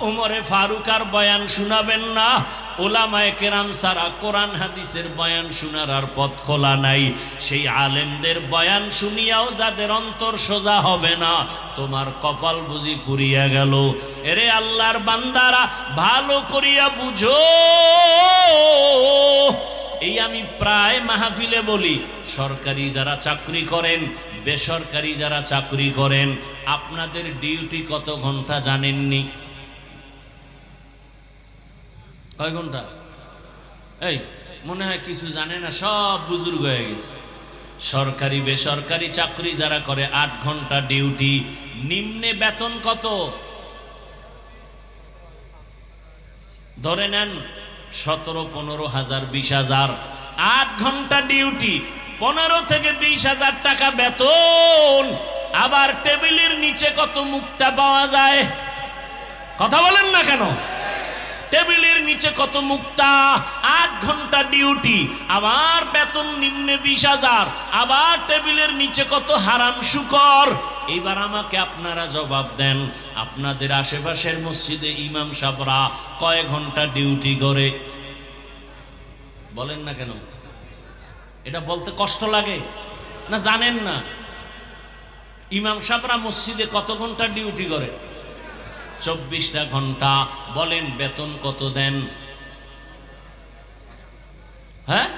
উমরে ফারুক আর বয়ান শুনাবেন না। ওলামায় কেরাম সারা কোরআন হাদিসের বয়ান শোনার আর পথ খোলা নাই। সেই আলেমদের বয়ান শুনিয়াও যাদের অন্তর সোজা হবে না, তোমার কপাল বুঝি পুরিয়া গেল। এরে আল্লাহর বান্দারা, ভালো করিয়া বুঝো। এই আমি প্রায় মাহফিলে বলি, সরকারি যারা চাকরি করেন, বেসরকারি যারা চাকরি করেন, আপনাদের ডিউটি কত ঘণ্টা জানেননি? কয় ঘণ্টা? এই, মনে হয় কিছু জানে না, সব বুজুর্গ হয়ে গেছে। সরকারি, বেসরকারি চাকরি যারা করে, আট ঘণ্টা ডিউটি, নিম্নে বেতন কত? ধরে নেন, সতেরো, পনেরো হাজার, বিশ হাজার। আট ঘণ্টা ডিউটি, পনেরো থেকে বিশ হাজার টাকা বেতন। আবার টেবিলের নিচে কত মুক্তা পাওয়া যায়? কথা বলেন না কেন? টেবিলের নিচে কত মুক্তা? আট ঘণ্টা ডিউটি, আবার বেতন নিম্নে বিশ হাজার, আবার টেবিলের নিচে কত হারাম শুকর? এবার আমাকে আপনারা জবাব দেন, আপনাদের আশেপাশের মসজিদে ইমাম সাবরা কয় ঘণ্টা ডিউটি করে? বলেন না কেন? এটা বলতে কষ্ট লাগে? না জানেন না? ইমাম সাবরা মসজিদে কত ঘণ্টা ডিউটি করে? চব্বিশটা ঘণ্টা বলেন বেতন কত দেন? হ্যাঁ?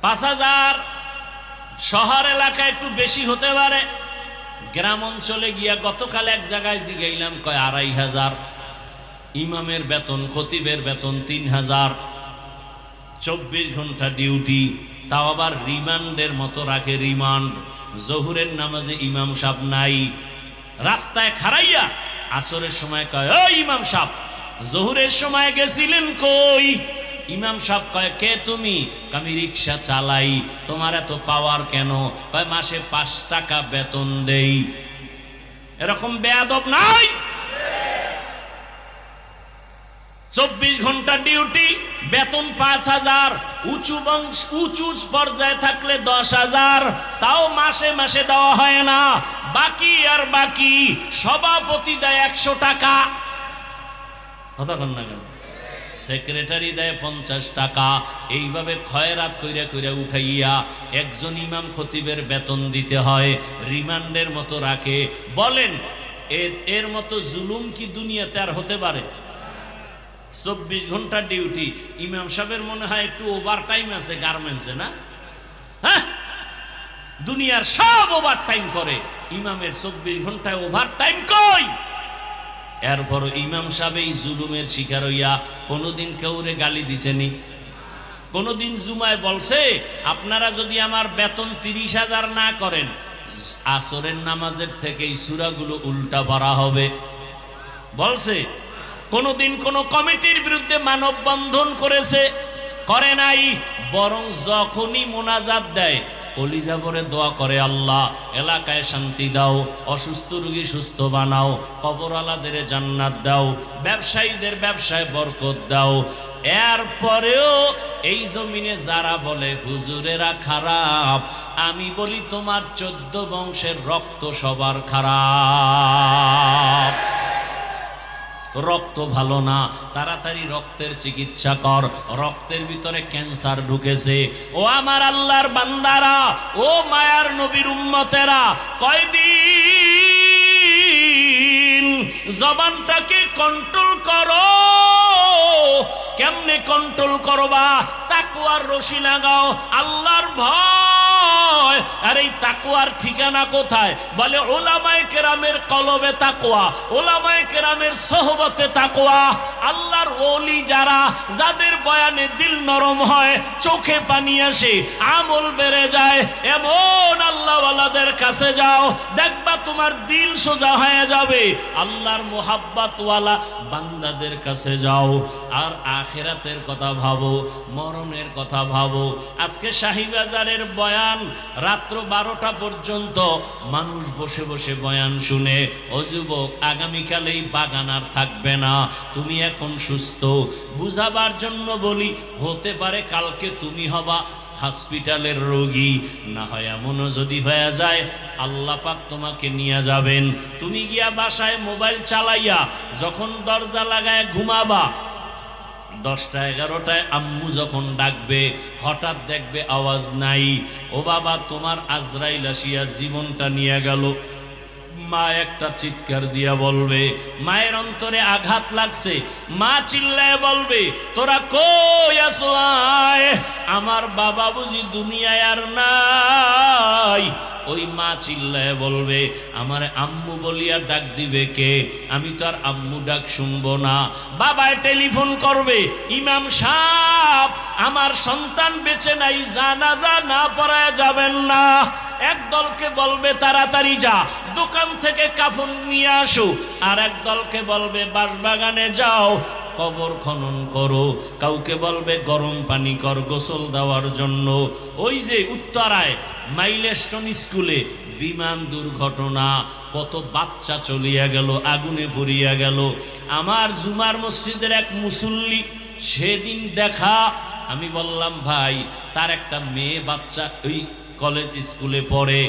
পাঁচ হাজার। শহর এলাকায় একটু বেশি হতে পারে। গ্রাম অঞ্চলে গিয়া গতকাল এক জায়গায় জিগাইলাম, কয় আড়াই হাজার। ইমামের বেতন, খতিবের বেতন তিন হাজার। চব্বিশ ঘণ্টা ডিউটি, তাও আবার রিমান্ডের মতো রাখে রিমান্ড। জহুরের নামাজে ইমাম সাহ নাই। রাস্তায় খারাইয়া আসরের সময় কয় ও ইমাম সাহ জহুরের সময় গেছিলেন কই? ইমাম সাহ কয়, কে তুমি? আমি রিক্সা চালাই, তোমার এত পাওয়ার কেন? কয়, মাসে পাঁচ টাকা বেতন দেই। এরকম বেয়াদব নাই? চব্বিশ ঘণ্টা ডিউটি, বেতন পাঁচ হাজার, উঁচু বংশ, উঁচু পর্যায়ে থাকলে দশ হাজার, তাও মাসে মাসে দেওয়া হয় না। বাকি আর বাকি সভাপতি দেয় একশো টাকা। কতক্ষণ না কেন? সেক্রেটারি দেয় পঞ্চাশ টাকা। এইভাবে খয়রাত কইরা কইরা উঠাইয়া একজন ইমাম খতিবের বেতন দিতে হয়, রিমান্ডের মতো রাখে। বলেন এর মতো জুলুম কি দুনিয়াতে আর হতে পারে? চব্বিশ ঘণ্টা ডিউটি, ইমাম সাহেবের মনে হয় একটু ওভার টাইম আছে গার্মেন্টসে না? হ্যাঁ? দুনিয়ার সব ওভার টাইম করে। ইমামের চব্বিশ ঘন্টায় ওভার টাইম কই? এরপর ইমাম সাহেব এই জুলুমের শিকার হইয়া কোনোদিন কেউরে গালি দিছেনি। কোনোদিন জুমায় বলছে, আপনারা যদি আমার বেতন তিরিশ হাজার না করেন, আসরের নামাজের থেকে এই সুরাগুলো উল্টা পড়া হবে। বলছে, কোনোদিন কোনো কমিটির বিরুদ্ধে মানববন্ধন করেছে, করে নাই, বরং যখনই মোনাজাত দেয় কলিজা ভরে দোয়া করে আল্লাহ, এলাকায় শান্তি দাও, অসুস্থ রুগী সুস্থ বানাও, কবরওয়ালাদের জান্নাত দাও, ব্যবসায়ীদের ব্যবসায় বরকত দাও। এরপরেও এই জমিনে যারা বলে, হুজুরেরা খারাপ, আমি বলি তোমার চোদ্দ বংশের রক্ত সবার খারাপ। রক্ত ভালো না, তাড়াতাড়ি রক্তের চিকিৎসা কর, রক্তের ভিতরে ক্যান্সার ঢুকেছে। ও আমার আল্লাহর বান্দারা, ও মায়ার নবীর উম্মতেরা, কয়দিন জবানটাকে কন্ট্রোল করো। কেমনে কন্ট্রোল করবা? তাকুয়ার রশি লাগাও, আল্লাহর ভয় আর এই তাকুয়ার ঠিকানা কোথায়? বলে ওলামায় কেরামের কলবে তাকুয়া ওলামায় কেরামের তাকুয়া আল্লাহর ওলি যারা, যাদের বয়ানে দিল নরম হয়, চোখে পানি আসে, আমল বেড়ে যায়, এমন আল্লাহওয়ালাদের কাছে যাও, দেখবা তোমার দিল সোজা হয়ে যাবে। আল্লাহর মোহাব্বাতওয়ালা বান্দাদের কাছে যাও। আর আখেরাতের কথা ভাবো, মরণের কথা ভাবো। আজকে শাহিবাজারের বয়ান রাত্র বারোটা পর্যন্ত মানুষ বসে বসে বয়ান শুনে, ও যুবক, আগামীকাল এই বাগান আর থাকবে না, তুমি এখন সুস্থ। বুঝাবার জন্য বলি, হতে পারে কালকে তুমি হবা হসপিটালের রোগী। না হয় এমনও যদি হয়ে যায়, আল্লাহ পাক তোমাকে নিয়ে যাবেন। তুমি গিয়া বাসায় মোবাইল চালাইয়া, যখন দরজা লাগায় ঘুমাবা দশটা এগারোটায় আম্মু যখন ডাকবে, হঠাৎ দেখবে আওয়াজ নাই। ও বাবা, তোমার আজরাইল আসিয়া জীবনটা নিয়ে গেল। মা একটা চিৎকার দিয়া বলবে, মায়ের অন্তরে আঘাত লাগছে। মা চিল্লায় বলবে, তোরা কই আসো আয়? আমার বাবা বুঝি দুনিয়ায় আর নাই। ওই মা চিল্লায় বলবে, আমার আম্মু বলিয়া ডাক দিবে কে? আমি তো আর আম্মু ডাক শুনব না। বাবায় টেলিফোন করবে, ইমাম সাহ আমার সন্তান বেঁচে নাই জানাজা না পড়ায় যাবেন না। এক দলকে বলবে, তাড়াতাড়ি যা, দোকান থেকে কাফন নিয়ে আসো। আর এক দলকে বলবে, বাসবাগানে যাও, কবর খনন করো। কাউকে বলবে, গরম পানি কর গোসল দেওয়ার জন্য। ওই যে উত্তরায় মাইলেস্টন স্কুলে বিমান দুর্ঘটনা, কত বাচ্চা চলিয়া গেল, আগুনে পড়িয়া গেল। আমার জুমার মসজিদের এক মুসল্লি সেদিন দেখা, আমি বললাম, ভাই, তার একটা মেয়ে বাচ্চা ওই কলেজ স্কুলে পড়ে।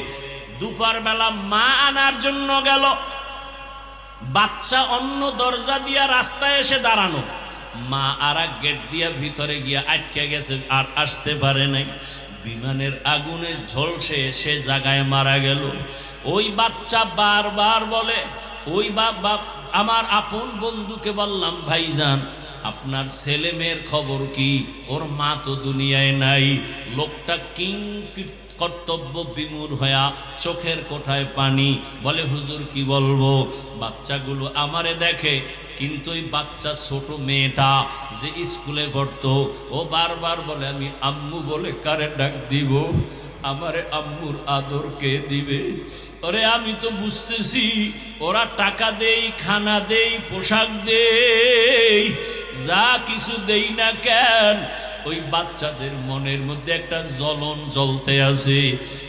দুপুর বেলা মা আনার জন্য গেল। বাচ্চা অন্য দরজা দিয়া রাস্তায় এসে দাঁড়ানো। মা আর গেট দিয়া ভিতরে গিয়া আটকে গেছে আর আসতে পারে নাই। বিমানের আগুনে ঝলসে সে জায়গায় মারা গেল। ওই বাচ্চা বারবার বলে, ওই বাপ বাপ, আমার আপন বন্ধুকে বললাম, ভাইজান, আপনার ছেলে মেয়ের খবর কি? ওর মা তো দুনিয়ায় নাই, লোকটা কিং কর্তব্য বিমূর হয়া চোখের কোঠায় পানি। বলে, হুজুর, কি বলব? বাচ্চাগুলো আমারে দেখে, কিন্তু ওই বাচ্চা ছোট মেয়েটা যে স্কুলে পড়তো, ও বারবার বলে, আমি আম্মু বলে কারে ডাক দিব? আমারে আম্মুর আদর কে দিবে? ওরে, আমি তো বুঝতেছি, ওরা টাকা দেই, খানা দেই, পোশাক দেই, যা কিছু দেই না কেন ওই বাচ্চাদের মনের মধ্যে একটা জ্বলন জ্বলতে আছে।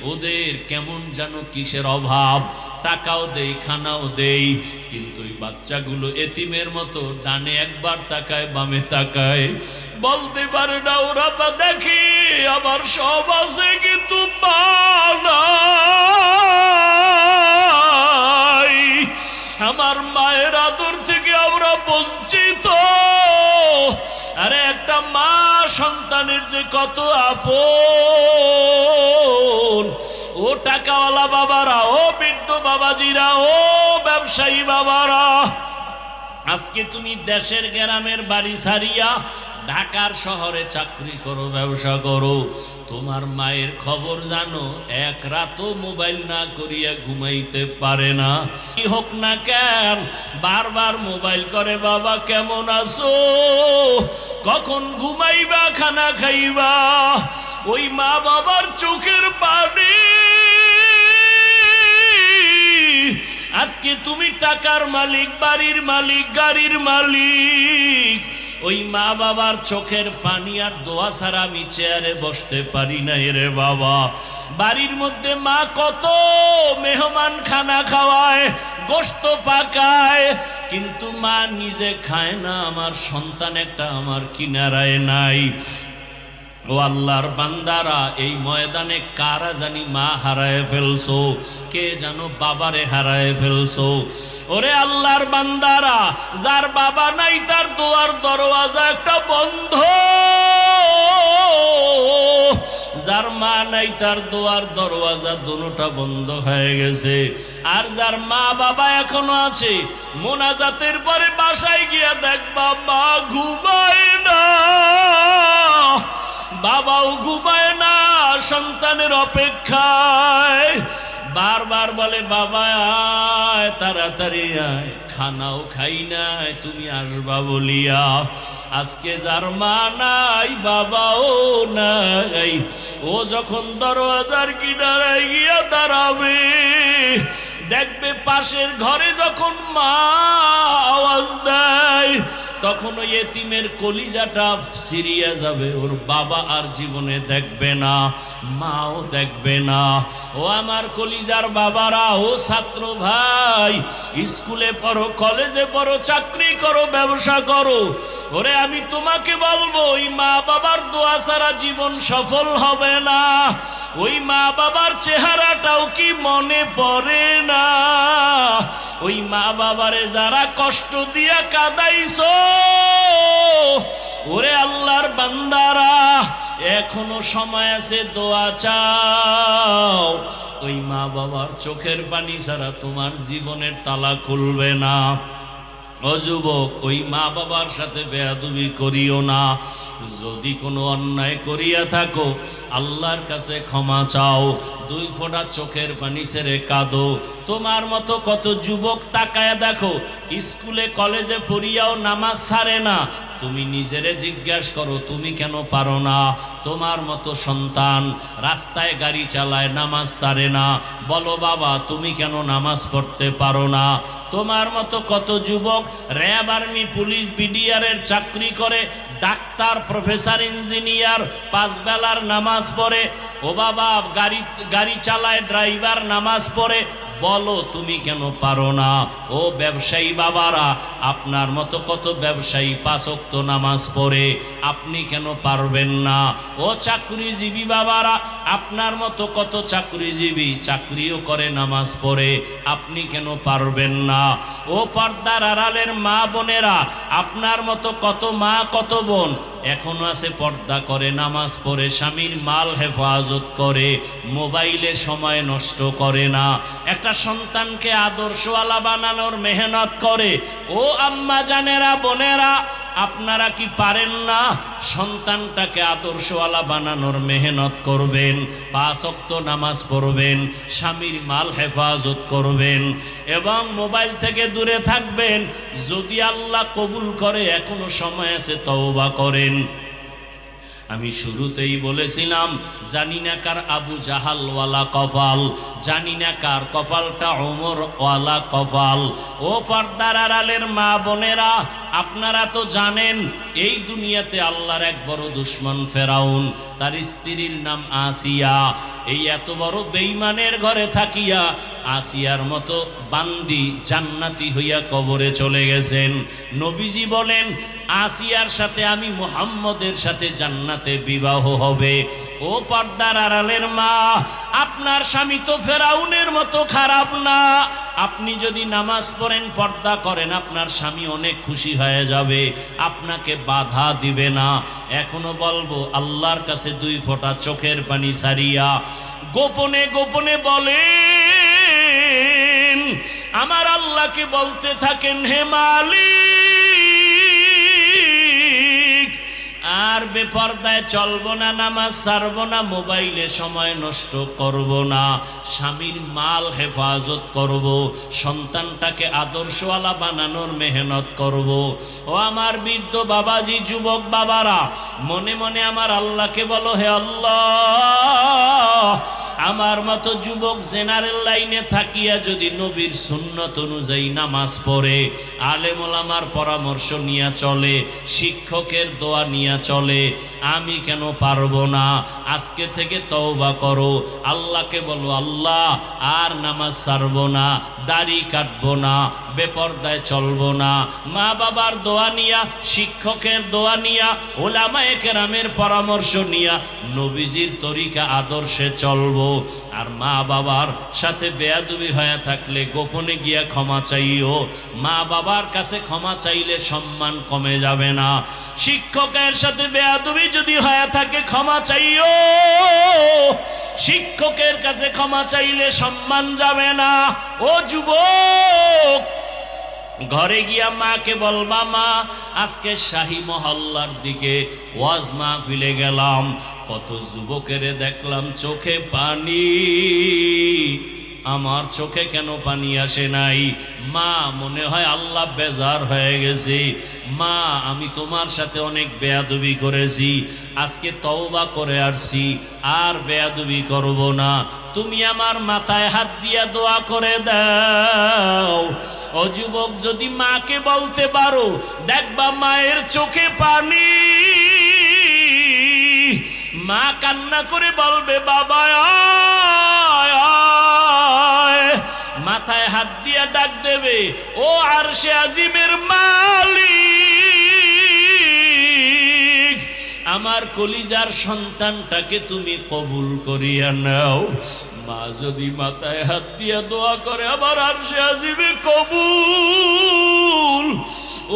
ওদের কেমন যেন কিসের অভাব। টাকাও দেই, খানাও দেই। কিন্তু ওই বাচ্চাগুলো এতিমের মতো ডানে একবার তাকায়, বামে তাকায়। বলতে পারে না, ওরা বা দেখি আমার সব আছে, কিন্তু আমার মায়ের আদর থেকে আমরা বঞ্চিত। সন্তানের যে কত আপন, ও টাকাওয়ালা বাবারা, ও বৃদ্ধ বাবাজিরা, ও ব্যবসায়ী বাবারা, আজকে তুমি দেশের গ্রামের বাড়ি ছাড়িয়া ঢাকার শহরে চাকরি করো, ব্যবসা করো, তোমার মায়ের খবর জানো, এক রাতও মোবাইল না করিয়া ঘুমাইতে পারে না। কি হোক না কেন, বারবার মোবাইল করে, বাবা, কেমন আছো? কখন ঘুমাইবা, খানা খাইবা? ওই মা বাবার চোখের পানি। আজকে তুমি টাকার মালিক, বাড়ির মালিক, গাড়ির মালিক। ওই মা বাবার চোখের পানি আর দোয়া ছাড়া আমি চেয়ারে বসতে পারি না রে বাবা। বাড়ির মধ্যে মা কত মেহমান খানা খাওয়ায় গোস্ত পাকায়, কিন্তু মা নিজে খায় না, আমার সন্তান একটা আমার কিনারায় নাই। ও আল্লাহর বান্দারা, এই ময়দানে কারা জানি মা হারায় ফেলছো? কে জানো বাবারে হারায় ফেলছো? ওরে আল্লাহর বান্দারা, যার বাবা নাই তার দোয়ার দরওয়াজা একটা বন্ধ। যার মা নাই তার দোয়ার দরওয়াজা দুটা বন্ধ হয়ে গেছে। আর যার মা বাবা এখনও আছে, মোনাজাতের পরে বাসায় গিয়া দেখবা মা ঘুমায় না। বাবাও ঘুমায় না, সন্তানের অপেক্ষায়। বারবার বলে, বাবা, আয়, তাড়াতাড়ি আয়, খানাও খাই নাই, তুমি আসবা বলিয়া। আজকে যার মা নাই, বাবাও নাই। ও যখন দরওয়াজার কিনারায় গিয়া দাঁড়াবে, দেখবে পাশের ঘরে যখন মা আওয়াজ দেয় তখন ওই এতিমের কলিজাটা সিরিয়া যাবে। ওর বাবা আর জীবনে দেখবে না, মাও দেখবে না। ও আমার কলিজার বাবারা, ও ছাত্র ভাই, স্কুলে পড়ো, কলেজে পড়ো, চাকরি করো, ব্যবসা করো। ওরে, আমি তোমাকে বলব, ওই মা বাবার দোয়া ছাড়া জীবন সফল হবে না। ওই মা বাবার চেহারাটাও কি মনে পড়ে না? ওই মা বাবারে যারা কষ্ট দিয়া কাদাইছো ওরে আল্লাহর বান্দারা, এখনও সময় আছে, দোয়া চাও। ওই মা বাবার চোখের পানি ছাড়া তোমার জীবনের তালা খুলবে না। অযুবক ওই মা বাবার সাথে বেয়াদুবি করিও না। যদি কোনো অন্যায় করিয়া থাকো, আল্লাহর কাছে ক্ষমা চাও। দুই ফোঁটা চোখের পানি ছেড়ে কাঁদো। তোমার মতো কত যুবক তাকায় দেখো, স্কুলে, কলেজে পড়িয়াও নামাজ ছাড়ে না। তুমি নিজেরে জিজ্ঞাসা করো, তুমি কেন পারো না? তোমার মতো সন্তান রাস্তায় গাড়ি চালায় নামাজ সারে না। বলো বাবা, তুমি কেন নামাজ পড়তে পারো না? তোমার মতো কত যুবক র্যাব আর্মি, পুলিশ, বিডিআরের চাকরি করে ডাক্তার, প্রফেসর, ইঞ্জিনিয়ার, পাঁচ বেলার নামাজ পড়ে, ও বাবা, গাড়ি গাড়ি চালায়, ড্রাইভার নামাজ পড়ে বলো, তুমি কেন পারো না? ও ব্যবসায়ী বাবারা, আপনার মতো কত ব্যবসায়ী পাঁচক্ত নামাজ পড়ে, আপনি কেন পারবেন না? ও চাকরিজীবী বাবারা, আপনার মতো কত চাকরিজীবী চাকরিও করে নামাজ পড়ে, আপনি কেন পারবেন না? ও পর্দার আড়ালের মা বোনেরা, আপনার মতো কত মা কত বোন এখনও আছে পর্দা করে, নামাজ পড়ে, স্বামীর মাল হেফাজত করে, মোবাইলে সময় নষ্ট করে না। একটা সন্তানকে আদর্শওয়ালা বানানোর মেহনত করে। ও আম্মা জানেরা, বোনেরা আপনারা কি পারেন না সন্তানটাকে আদর্শওয়ালা বানানোর মেহনত করবেন, পাঁচ অক্ত নামাজ পড়বেন, স্বামীর মাল হেফাজত করবেন এবং মোবাইল থেকে দূরে থাকবেন। যদি আল্লাহ কবুল করে, এখনও সময় আছে তওবা করেন। আমি শুরুতেই বলেছিলাম, জানি না কার আবু জাহালওয়ালা কপাল জানি না কার কপালটা ওমর ওয়ালা কপাল ও পর্দার আড়ালের মা বোনেরা, আপনারা তো জানেন, এই দুনিয়াতে আল্লাহর এক বড় দুশ্মন ফেরাউন, তার স্ত্রীর নাম আসিয়া, এই এত বড় বেইমানের ঘরে থাকিয়া আসিয়ার মতো বান্দি জান্নাতি হইয়া কবরে চলে গেছেন। নবীজি বলেন, আসিয়ার সাথে আমি মুহাম্মদের সাথে জান্নাতে বিবাহ হবে। ও পর্দার আড়ালের মা, আপনার স্বামী তো ফেরাউনের মতো খারাপ না। আপনি যদি নামাজ পড়েন, পর্দা করেন, আপনার স্বামী অনেক খুশি হয়ে যাবে। আপনাকে বাধা দিবে না। এখনও বলব, আল্লাহর কাছে দুই ফোঁটা চোখের পানি সারিয়া গোপনে গোপনে বলেন, আমার আল্লাহকে বলতে থাকেন, হে মালিক, আর বেপর্দায় চলব না, নামাজ ছাড়বো না, মোবাইলে সময় নষ্ট করব না, স্বামীর মাল হেফাজত করব, সন্তানটাকে আদর্শওয়ালা বানানোর মেহনত করব। ও আমার বৃদ্ধ বাবাজি, যুবক বাবারা, মনে মনে আমার আল্লাহকে বলো, হে আল্লাহ আমার মতো যুবক জেনারেল লাইনে থাকিয়া যদি নবীর সুন্নত অনুযায়ী নামাজ পড়ে আলেমুল আমার পরামর্শ নিয়ে চলে, শিক্ষকের দোয়া নিয়ে চলে, আমি কেন পারব না? আজকে থেকে তওবা করো। আল্লাহকে বলো, আল্লাহ, আর নামাজ ছাড়বো না। দাড়ি কাটবো না, বেপর্দায় চলবো না। মা বাবার দোয়া নিয়া, শিক্ষকের দোয়া নিয়া, ওলামায়ে কেরামের পরামর্শ নিয়া নবীজির তরিকা আদর্শে চলবো। আর মা বাবার সাথে বেয়াদুবি হয়ে থাকলে গোপনে গিয়া ক্ষমা চাইও। মা বাবার কাছে ক্ষমা চাইলে সম্মান কমে যাবে না। শিক্ষকের সাথে বেয়াদুবি যদি হয়ে থাকে, ক্ষমা চাইও। শিক্ষকের কাছে ক্ষমা চাইলে সম্মান যাবে না। ও যুবক, ঘরে গিয়া মাকে বলবা, মা, আজকে শাহি মহল্লার দিকে ওয়াজ মাহফিলে গেলাম। কত যুবকেরে দেখলাম চোখে পানি। আমার চোখে কেন পানি আসে নাই? মা, মনে হয় আল্লাহ বেজার হয়ে গেছে। মা, আমি তোমার সাথে অনেক বেয়াদবি করেছি। আজকে তওবা করে আসছি। আর বেয়াদবি করব না। তুমি আমার মাথায় হাত দিয়া দোয়া করে দাও। ও যুবক, যদি মাকে বলতে পারো, দেখবা মায়ের চোখে পানি। মা কান্না করে বলবে, বাবা, আয়। মাথায় হাত দিয়া ডাক দেবে, ও আর সে আজিমের মালিক, আমার কলিজার সন্তানটাকে তুমি কবুল করিয়া নাও। মা যদি মাথায় হাত দিয়া দোয়া করে, আমার আর সে আজিবে কবুল,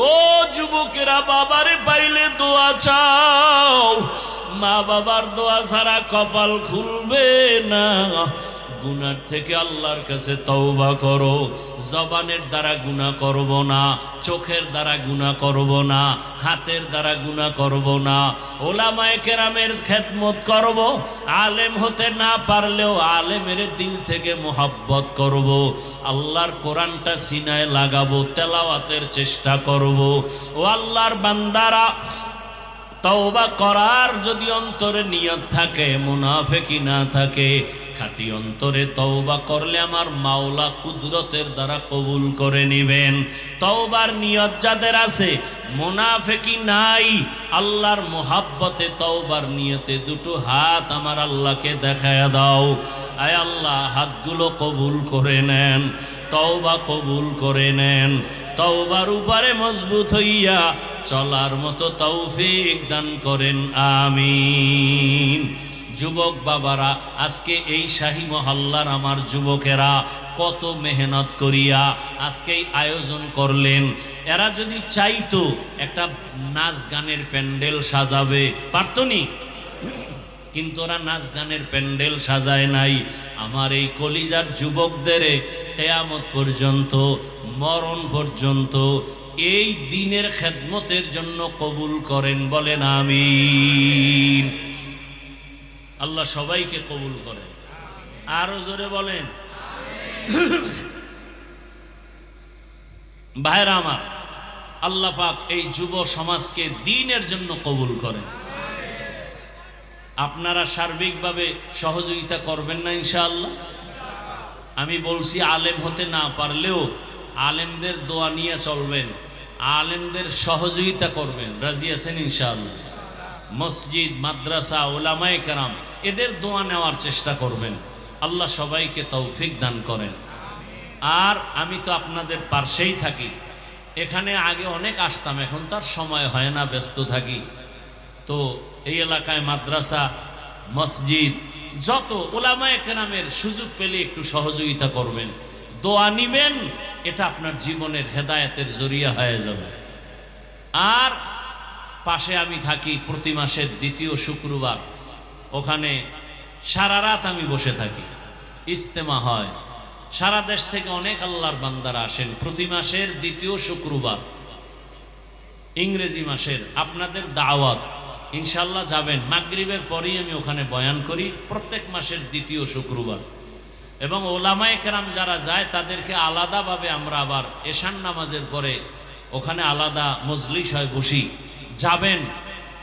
ও যুবকেরা বাবারে পাইলে দোয়া চাও। মা বাবার দোয়া ছাড়া কপাল খুলবে না। গুনার থেকে আল্লাহর কাছে তওবা করো। জবানের দ্বারা গুনাহ করব না, চোখের দ্বারা গুনাহ করব না, হাতের দ্বারা গুনাহ করব না। ওলামায়ে কেরামের খেদমত করব, আলেম হতে না পারলেও আলেমের দিল থেকে মোহাব্বত করব। আল্লাহর কোরআনটা সিনায় লাগাবো, তেলাওয়াতের চেষ্টা করব। ও আল্লাহর বান্দারা, তওবা করার যদি অন্তরে নিয়ত থাকে মুনাফেকি না থাকে খাটি অন্তরে তওবা করলে আমার মাওলা কুদরতের দ্বারা কবুল করে নেবেন। তওবার নিয়ত যাদের আছে মুনাফেকি নাই। আল্লাহর মোহাব্বতে তওবার নিয়তে দুটো হাত আমার আল্লাহকে দেখায় দাও। আয় আল্লাহ, হাতগুলো কবুল করে নেন, তওবা কবুল করে নেন। তওবার উপরে মজবুত হইয়া চলার মতো তৌফিক দান করেন, আমিন। যুবক বাবারা, আজকে এই শাহী মহল্লার আমার যুবকেরা কত মেহনত করিয়া আজকে এই আয়োজন করলেন। এরা যদি চাইতো একটা নাচ গানের প্যান্ডেল সাজাবে পারতনি কিন্তু ওরা নাচ গানের প্যান্ডেল সাজায় নাই। আমার এই কলিজার যুবকদের কেয়ামত পর্যন্ত, মরণ পর্যন্ত এই দিনের খেদমতের জন্য কবুল করেন বলেন আমিন। আল্লাহ সবাইকে কবুল করেন। আরও জোরে বলেন। ভাইরা আমার, আল্লাহ পাক এই যুব সমাজকে দিনের জন্য কবুল করেন। আপনারা সার্বিকভাবে সহযোগিতা করবেন না ইনশাআল্লাহ? আমি বলছি, আলেম হতে না পারলেও আলেমদের দোয়া নিয়ে চলবেন। আলেমদের সহযোগিতা করবেন। রাজি আছেন ইনশাআল্লাহ? মসজিদ, মাদ্রাসা ওলামায় কেরাম, এদের দোয়া নেওয়ার চেষ্টা করবেন। আল্লাহ সবাইকে তৌফিক দান করেন। আর আমি তো আপনাদের পার্শ্বেই থাকি। এখানে আগে অনেক আসতাম, এখন তার সময় হয় না, ব্যস্ত থাকি। তো এই এলাকায় মাদ্রাসা, মসজিদ, যত ওলামায়ে কেরামের সুযোগ পেলে একটু সহযোগিতা করবেন। দোয়া নিবেন, এটা আপনার জীবনের হেদায়তের জরিয়া হয়ে যাবে। আর পাশে আমি থাকি প্রতি মাসের দ্বিতীয় শুক্রবার। ওখানে সারা রাত আমি বসে থাকি। ইস্তেমা হয়। সারা দেশ থেকে অনেক আল্লাহর বান্দারা আসেন প্রতি মাসের দ্বিতীয় শুক্রবার। ইংরেজি মাসের আপনাদের দাওয়াত। ইনশাল্লাহ যাবেন। মাগরিবের পরেই আমি ওখানে বয়ান করি, প্রত্যেক মাসের দ্বিতীয় শুক্রবার। এবং ওলামায়ে কেরাম যারা যায়, তাদেরকে আলাদাভাবে আমরা আবার এশান নামাজের পরে ওখানে আলাদা মজলিস হয় বসি। যাবেন,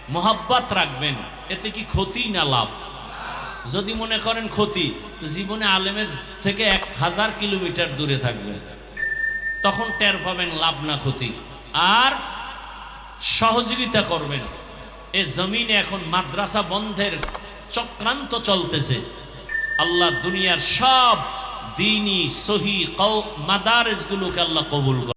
মোহাব্বাত রাখবেন, এতে কি ক্ষতি না লাভ? যদি মনে করেন ক্ষতি, তো জীবনে আলেমের থেকে এক হাজার কিলোমিটার দূরে থাকবেন। তখন টের পাবেন লাভ না ক্ষতি। আর সহযোগিতা করবেন। এ জমিনে এখন মাদ্রাসা বন্ধের চক্রান্ত চলতেছে। আল্লাহ দুনিয়ার সব দিনই সহি মাদারেসগুলোকে আল্লাহ কবুল